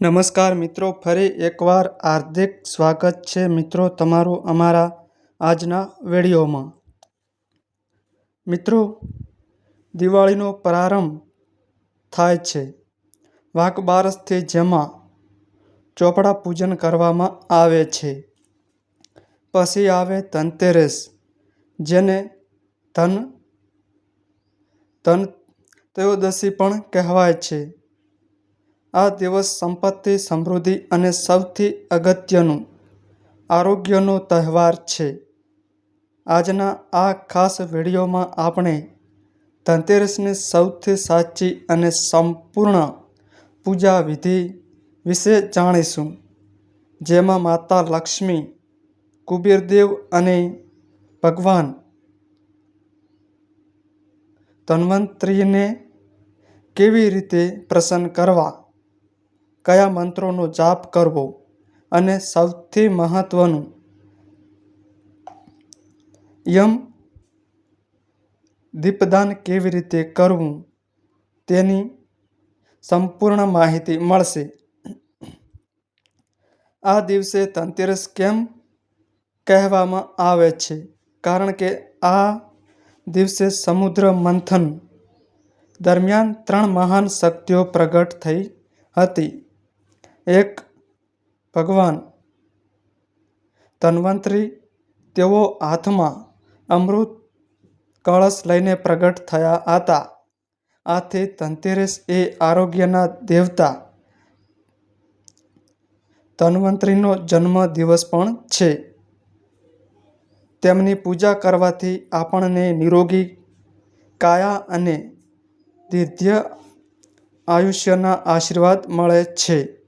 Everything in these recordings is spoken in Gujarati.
નમસ્કાર મિત્રો, ફરી એકવાર હાર્દિક સ્વાગત છે મિત્રો તમારું અમારા આજના વિડીયોમાં. મિત્રો, દિવાળીનો પ્રારંભ થાય છે. વાઘ બારસથી જેમાં ચોપડા પૂજન કરવામાં આવે છે. પછી આવે ધનતેરસ, જેને ધન ધન, ત્રયોદશી પણ કહેવાય છે. આ દિવસ સંપત્તિ, સમૃદ્ધિ અને સૌથી અગત્યનું આરોગ્યનો તહેવાર છે. આજના આ ખાસ વિડીયોમાં આપણે ધનતેરસની સૌથી સાચી અને સંપૂર્ણ પૂજા વિધિ વિશે જાણીશું, જેમાં માતા લક્ષ્મી, કુબેરદેવ અને ભગવાન ધન્વંતરીને કેવી રીતે પ્રસન્ન કરવા કયા મંત્રોનો જાપ કરવો અને સૌથી મહત્વનું, યમ દીપદાન કેવી રીતે કરવું તેની સંપૂર્ણ માહિતી મળશે. આ દિવસે ધનતેરસ કેમ કહેવામાં આવે છે? કારણ કે આ દિવસે સમુદ્ર મંથન દરમિયાન ત્રણ મહાન શક્તિઓ પ્રગટ થઈ હતી. એક ભગવાન. ધન્વંતરી તેઓ હાથમાં અમૃત કળશ લઈને પ્રગટ થયા હતા. આથી ધનતેરસ એ આરોગ્યના દેવતા. ધન્વંતરીનો જન્મ દિવસ પણ છે. તેમની પૂજા કરવાથી આપણને નિરોગી, કાયા અને દીર્ઘ આયુષ્યના આશીર્વાદ મળે છે.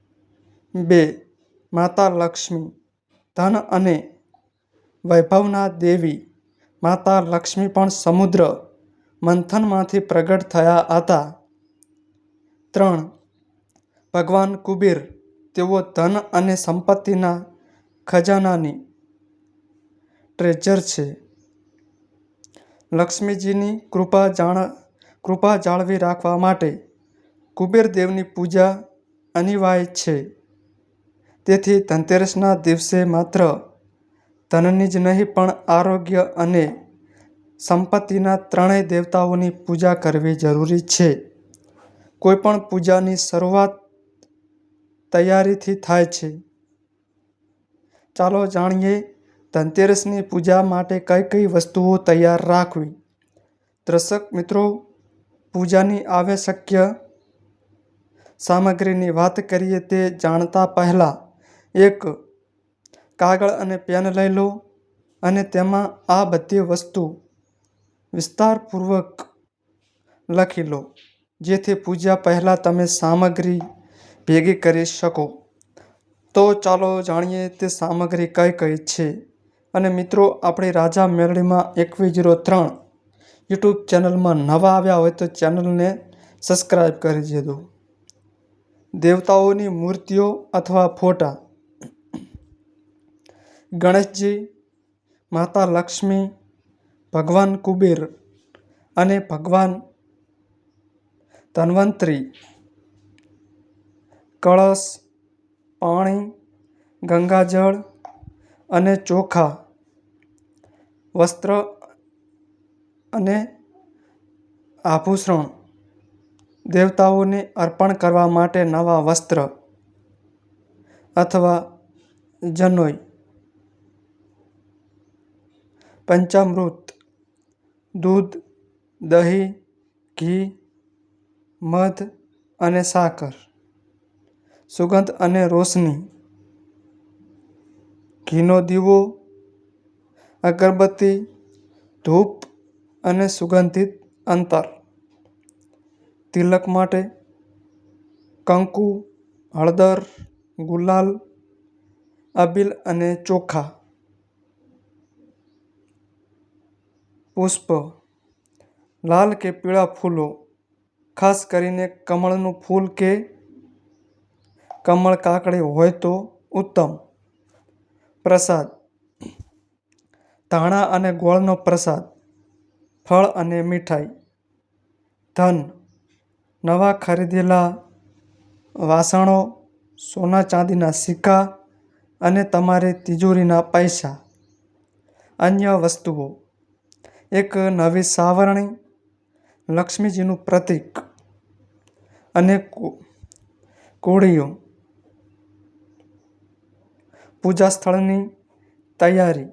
બે, માતા લક્ષ્મી, ધન અને વૈભવના દેવી. માતા લક્ષ્મી પણ સમુદ્ર મંથનમાંથી પ્રગટ થયા હતા. ત્રણ, ભગવાન કુબેર, તેઓ ધન અને સંપત્તિના ખજાનાની ટ્રેઝર છે. લક્ષ્મીજીની કૃપા જાણ, કૃપા જાળવી રાખવા માટે કુબેરદેવની પૂજા અનિવાર્ય છે. તેથી ધનતેરસના દિવસે માત્ર ધનની જ નહીં, પણ આરોગ્ય અને સંપત્તિના ત્રણેય દેવતાઓની પૂજા કરવી જરૂરી છે. કોઈપણ પૂજાની શરૂઆત તૈયારીથી થાય છે. ચાલો જાણીએ ધનતેરસની પૂજા માટે કઈ કઈ વસ્તુઓ તૈયાર રાખવી. દર્શક મિત્રો, પૂજાની આવશ્યક સામગ્રીની વાત કરીએ તે જાણતા પહેલા એક કાગળ અને પેન લઈ લો અને તેમાં આ બધી વસ્તુ વિસ્તારપૂર્વક લખી લો, જેથી પૂજા પહેલાં તમે સામગ્રી ભેગી કરી શકો. તો ચાલો જાણીએ તે સામગ્રી કઈ કઈ છે. અને મિત્રો, આપણી રાજા મેલડીમાં એકવીસ જીરો ત્રણ યુટ્યુબ ચેનલમાં નવા આવ્યા હોય તો ચેનલને સબસ્ક્રાઈબ કરી દેજો. દેવતાઓની મૂર્તિઓ અથવા ફોટા ગણેશજી, માતા લક્ષ્મી, ભગવાન કુબેર અને ભગવાન ધન્વંતરી. કળશ, પાણી, ગંગાજળ અને ચોખા, વસ્ત્ર અને આભૂષણ. દેવતાઓને અર્પણ કરવા માટે નવા વસ્ત્ર અથવા જનોઈ. પંચામૃત, દૂધ, દહીં, ઘી, મધ અને સાકર. સુગંધ અને રોશની. ઘીનો દીવો, અગરબત્તી, ધૂપ અને સુગંધિત અંતર. તિલક માટે કંકુ, હળદર, ગુલાલ, અબીલ અને ચોખા. પુષ્પ, લાલ કે પીળા ફૂલો, ખાસ કરીને કમળનું ફૂલ કે કમળ કાકડી હોય તો ઉત્તમ. પ્રસાદ, ધાણા અને ગોળનો પ્રસાદ, ફળ અને મીઠાઈ, ધન, નવા ખરીદેલા વાસણો, સોના ચાંદીના સિક્કા અને તમારી તિજોરીના પૈસા, અન્ય વસ્તુઓ. એક નવી સાવરણી, લક્ષ્મીજીનું પ્રતીક અને કોળીઓ. પૂજા સ્થળની તૈયારી.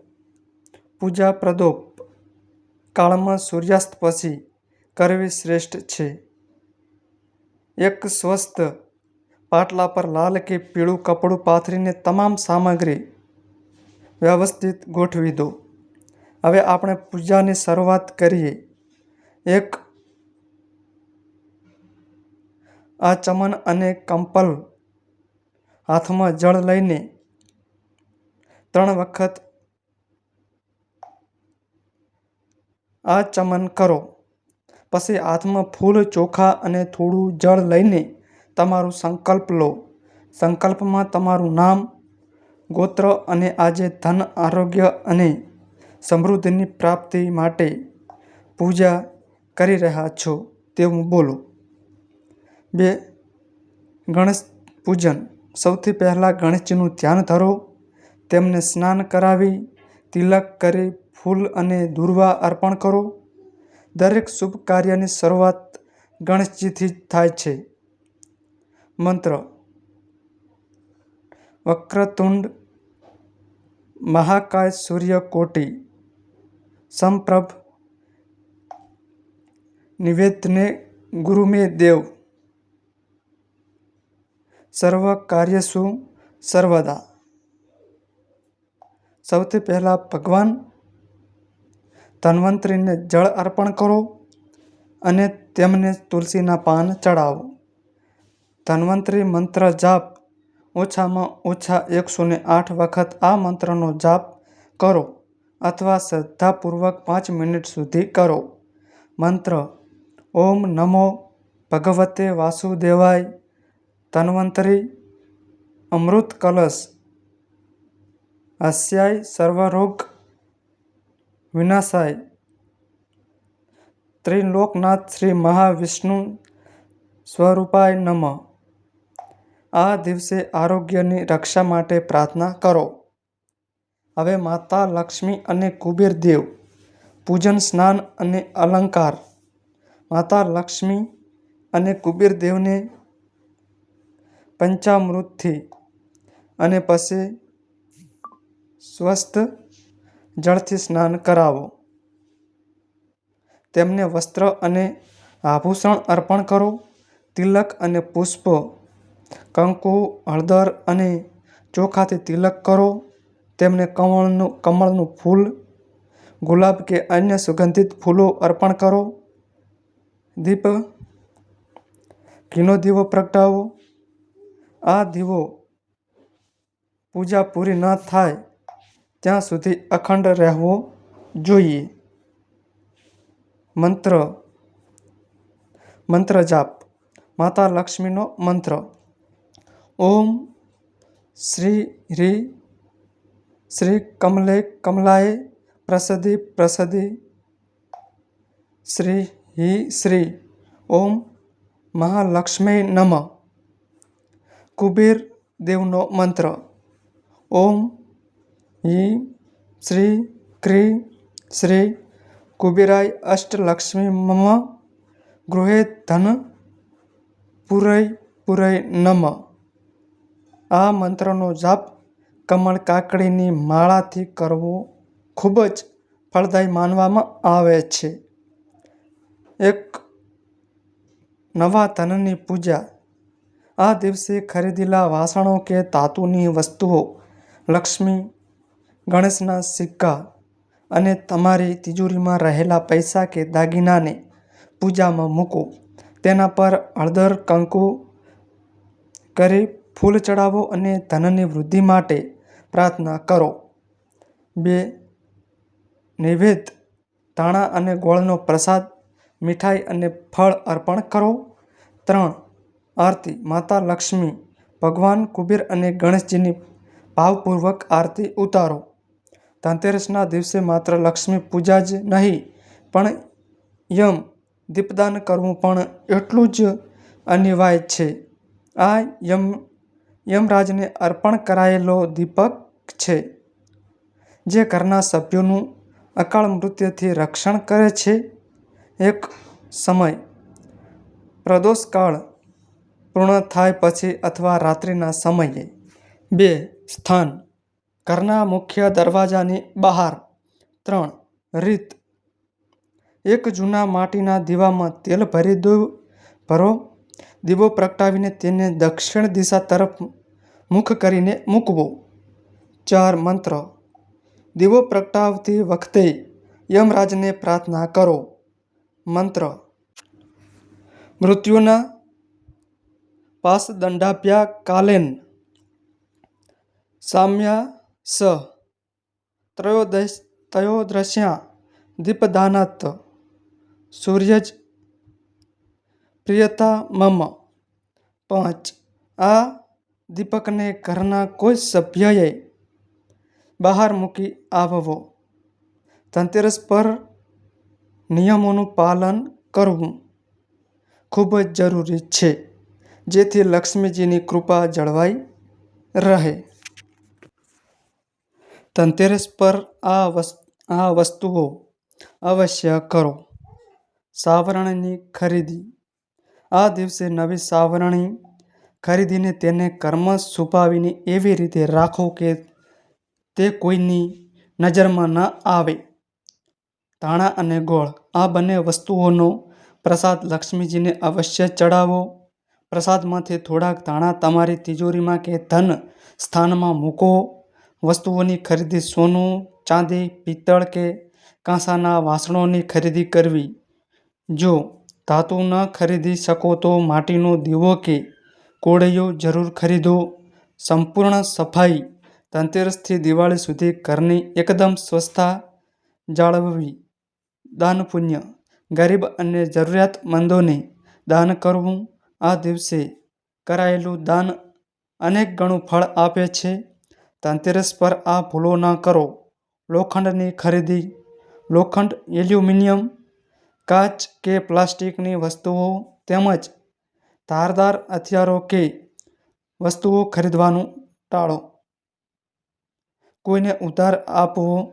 પૂજા પ્રદોપ. કાળમાં સૂર્યાસ્ત પછી કરવી શ્રેષ્ઠ છે. એક સ્વસ્થ પાટલા પર લાલ કે પીળું કપડું પાથરીને તમામ સામગ્રી વ્યવસ્થિત ગોઠવી દો. હવે આપણે પૂજાની શરૂઆત કરીએ. એક, આ ચમન અને કંપલ હાથમાં જળ લઈને ત્રણ વખત આ ચમન કરો. પછી હાથમાં ફૂલ, ચોખા અને થોડું જળ લઈને તમારું સંકલ્પ લો. સંકલ્પમાં તમારું નામ, ગોત્ર અને આજે ધન, આરોગ્ય અને સમૃદ્ધિની પ્રાપ્તિ માટે પૂજા કરી રહ્યા છો તેવું બોલો. બે, ગણેશ પૂજન. સૌથી પહેલાં ગણેશજીનું ધ્યાન ધરો. તેમને સ્નાન કરાવી, તિલક કરી, ફૂલ અને દુર્વા અર્પણ કરો. દરેક શુભ કાર્યની શરૂઆત ગણેશજીથી જ થાય છે. મંત્ર. વક્રતુંડ મહાકાય સૂર્યકોટી. સંપ્રભ નિવેદને ગુરુમે દેવ. સર્વ કાર્યસુ સર્વદા. સૌથી પહેલાં ભગવાન ધન્વંતરીને જળ અર્પણ કરો અને તેમને તુલસીના પાન ચડાવો ધન્વંતરી મંત્ર જાપ ઓછામાં ઓછા એકસો ને આઠ વખત આ મંત્રનો જાપ કરો. અથવા શ્રદ્ધાપૂર્વક પાંચ મિનિટ સુધી કરો. મંત્ર, ઓમ નમો ભગવતે વાસુદેવાય ધન્વંતરી અમૃત કલશ હાસ્યાય સર્વરોગ, વિનાશાય. ત્રિલોકનાથ શ્રી મહાવિષ્ણુ સ્વરૂપાય નમઃ. આ દિવસે આરોગ્યની રક્ષા માટે પ્રાર્થના કરો. હવે માતા લક્ષ્મી અને કુબેર દેવ, પૂજન, સ્નાન અને અલંકાર. માતા લક્ષ્મી અને કુબેર દેવને પંચામૃતથી અને પછી સ્વસ્થ જળથી સ્નાન કરાવો. તેમને વસ્ત્ર અને આભૂષણ અર્પણ કરો. તિલક અને પુષ્પ, કંકુ, હળદર અને ચોખાથી તિલક કરો. તેમને કમળનું કમળનું ફૂલ, ગુલાબ કે અન્ય સુગંધિત ફૂલો અર્પણ કરો. દીપ, ઘીનો દીવો પ્રગટાવો. આ દીવો પૂજા પૂરી ન થાય ત્યાં સુધી અખંડ રહેવો જોઈએ. મંત્ર મંત્ર જાપ. માતા લક્ષ્મીનો મંત્ર. ઓમ શ્રી હ્રી શ્રી કમલે કમલાએ પ્રસદી પ્રસદી. શ્રી હિ શ્રી ઓમ મહાલક્ષ્મી નમ. કુબેર દેવનો મંત્ર. ઓમ હિ શ્રી ક્રી શ્રી કુબેરાય અષ્ટલક્ષ્મી મમ. ગૃહે ધન પુરય પુરય નમ. આ મંત્રનો જાપ કમળ કાકડીની માળાથી કરવો ખૂબ જ ફળદાયી માનવામાં આવે છે. એક નવા ધનની પૂજા. આ દિવસે ખરીદેલા વાસણો કે ધાતુની વસ્તુઓ, લક્ષ્મી, ગણેશના સિક્કા અને તમારી તિજોરીમાં રહેલા પૈસા કે દાગીનાને પૂજામાં મૂકો. તેના પર હળદર, કંકુ કરી ફૂલ ચડાવો અને ધનની વૃદ્ધિ માટે પ્રાર્થના કરો. બે નૈવેદ્ય ધાણા અને ગોળનો પ્રસાદ, મીઠાઈ અને ફળ અર્પણ કરો. ત્રણ, આરતી, માતા લક્ષ્મી, ભગવાન કુબેર અને ગણેશજીની ભાવપૂર્વક આરતી ઉતારો. ધનતેરસના દિવસે માત્ર લક્ષ્મી પૂજા જ નહીં, પણ યમ દીપદાન કરવું પણ એટલું જ અનિવાર્ય છે. આ યમ, યમરાજને અર્પણ કરાયેલો દીપક છે, જે ઘરના સભ્યોનું અકાળ મૃત્યુથી રક્ષણ કરે છે. એક સમય પ્રદોષકાળ પૂર્ણ થાય પછી અથવા રાત્રિના સમયે. બે સ્થાન ઘરના મુખ્ય દરવાજાની બહાર. ત્રણ રીત એક જૂના માટીના દીવામાં તેલ ભરી ભરો. દીવો પ્રગટાવીને તેને દક્ષિણ દિશા તરફ મુખ કરીને મૂકવો. ચાર મંત્ર દીવો પ્રગટાવતી વખતે યમરાજને પ્રાર્થના કરો. મંત્ર મૃત્યુના પાશદંડાભ્યા કાલેન શામ્યાય સ ત્રયોદશ્યાં દીપદાનાત્ સૂર્યસ્ય પ્રિયતમમ્. પાંચ આ દીપકને ઘરના કોઈ સભ્યએ બહાર મૂકી આવવો. ધનતેરસ પર નિયમોનું પાલન કરવું ખૂબ જ જરૂરી છે, જેથી લક્ષ્મીજીની કૃપા જળવાઈ રહે. ધનતેરસ પર આ આ વસ્તુઓ અવશ્ય કરો. સાવરણની ખરીદી આ દિવસે નવી સાવરણી ખરીદીને તેને કર્મ છુપાવીને એવી રીતે રાખો કે તે કોઈની નજરમાં ન આવે. ધાણા અને ગોળ આ બંને વસ્તુઓનો પ્રસાદ લક્ષ્મીજીને અવશ્ય ચડાવો પ્રસાદમાંથી થોડાક ધાણા તમારી તિજોરીમાં કે ધન સ્થાનમાં મૂકો. વસ્તુઓની ખરીદી સોનું, ચાંદી, પિત્તળ કે કાંસાના વાસણોની ખરીદી કરવી. જો ધાતુ ન ખરીદી શકો તો માટીનો દીવો કે કોળિયો જરૂર ખરીદો. સંપૂર્ણ સફાઈ ધનતેરસથી દિવાળી સુધી ઘરની એકદમ સ્વચ્છતા જાળવવી. દાન પુણ્ય ગરીબ અને જરૂરિયાતમંદોને દાન કરવું. આ દિવસે કરાયેલું દાન અનેક ગણું ફળ આપે છે. ધનતેરસ પર આ ભૂલો ન કરો. લોખંડની ખરીદી લોખંડ, એલ્યુમિનિયમ, કાચ કે પ્લાસ્ટિકની વસ્તુઓ તેમજ ધારદાર હથિયારો કે વસ્તુઓ ખરીદવાનું ટાળો. કોઈને ઉધાર આપવો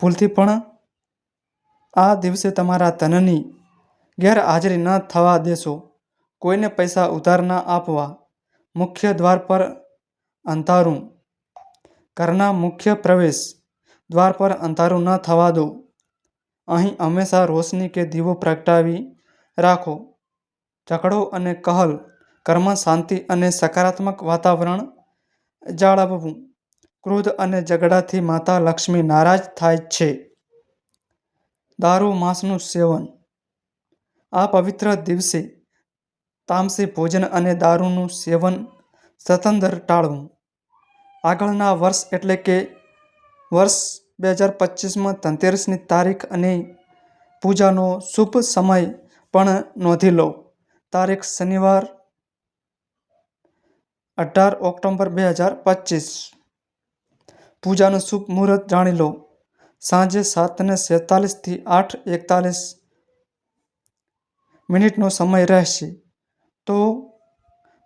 ભૂલથી પણ આ દિવસે તમારા ધનની ગેરહાજરી ન થવા દેશો. કોઈને પૈસા ઉધાર ન આપવા. મુખ્ય દ્વાર પર અંધારું ઘરના મુખ્ય પ્રવેશ દ્વાર પર અંધારું ન થવા દો. અહીં હંમેશા રોશની કે દીવો પ્રગટાવી રાખો. ઝઘડો અને કહલ, કર્મ, શાંતિ અને સકારાત્મક વાતાવરણ જાળવવું. ક્રોધ અને ઝઘડાથી માતા લક્ષ્મી નારાજ થાય છે. દારૂ માંસનું સેવન આ પવિત્ર દિવસે તામસી ભોજન અને દારૂનું સેવન સતંદર ટાળવું. આગળના વર્ષ એટલે કે વર્ષ બે હજાર પચ્ચીસમાં ધનતેરસની તારીખ અને પૂજાનો શુભ સમય પણ નોંધી લો. તારીખ શનિવાર અઢાર ઓક્ટોબર બે હજાર પચ્ચીસ. પૂજાનું શુભ મુહૂર્ત જાણી લો. સાંજે સાત સેતાલીસથી આઠ એકતાલીસ મિનિટનો સમય રહેશે. તો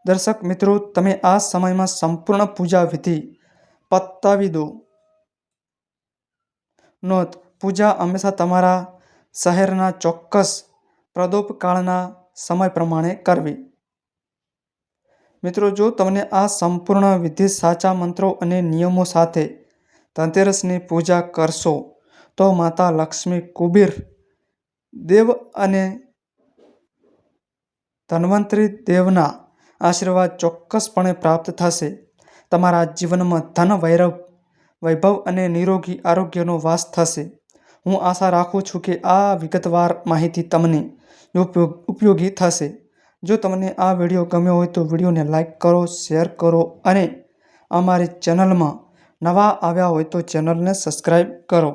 દર્શક મિત્રો, તમે આ સમયમાં સંપૂર્ણ પૂજા વિધિ પતાવી દો. નોંધ, પૂજા હંમેશા તમારા શહેરના ચોક્કસ પ્રદોપકાળના સમય પ્રમાણે કરવી. મિત્રો, જો તમને આ સંપૂર્ણ વિધિ સાચા મંત્રો અને નિયમો સાથે ધનતેરસની પૂજા કરશો તો માતા લક્ષ્મી, કુબેર દેવ અને ધન્વંતરી દેવના આશીર્વાદ ચોક્કસપણે પ્રાપ્ત થશે. તમારા જીવનમાં ધન, વૈરવ વૈભવ અને નિરોગી આરોગ્યનો વાસ થશે. હું આશા રાખું છું કે આ વિગતવાર માહિતી તમને ઉપયોગી થશે. જો તમને આ વીડિયો ગમ્યો હોય તો વિડીયોને લાઈક કરો, શેર કરો અને અમારી ચેનલમાં નવા આવ્યા હોય તો ચેનલને સબસ્ક્રાઈબ કરો.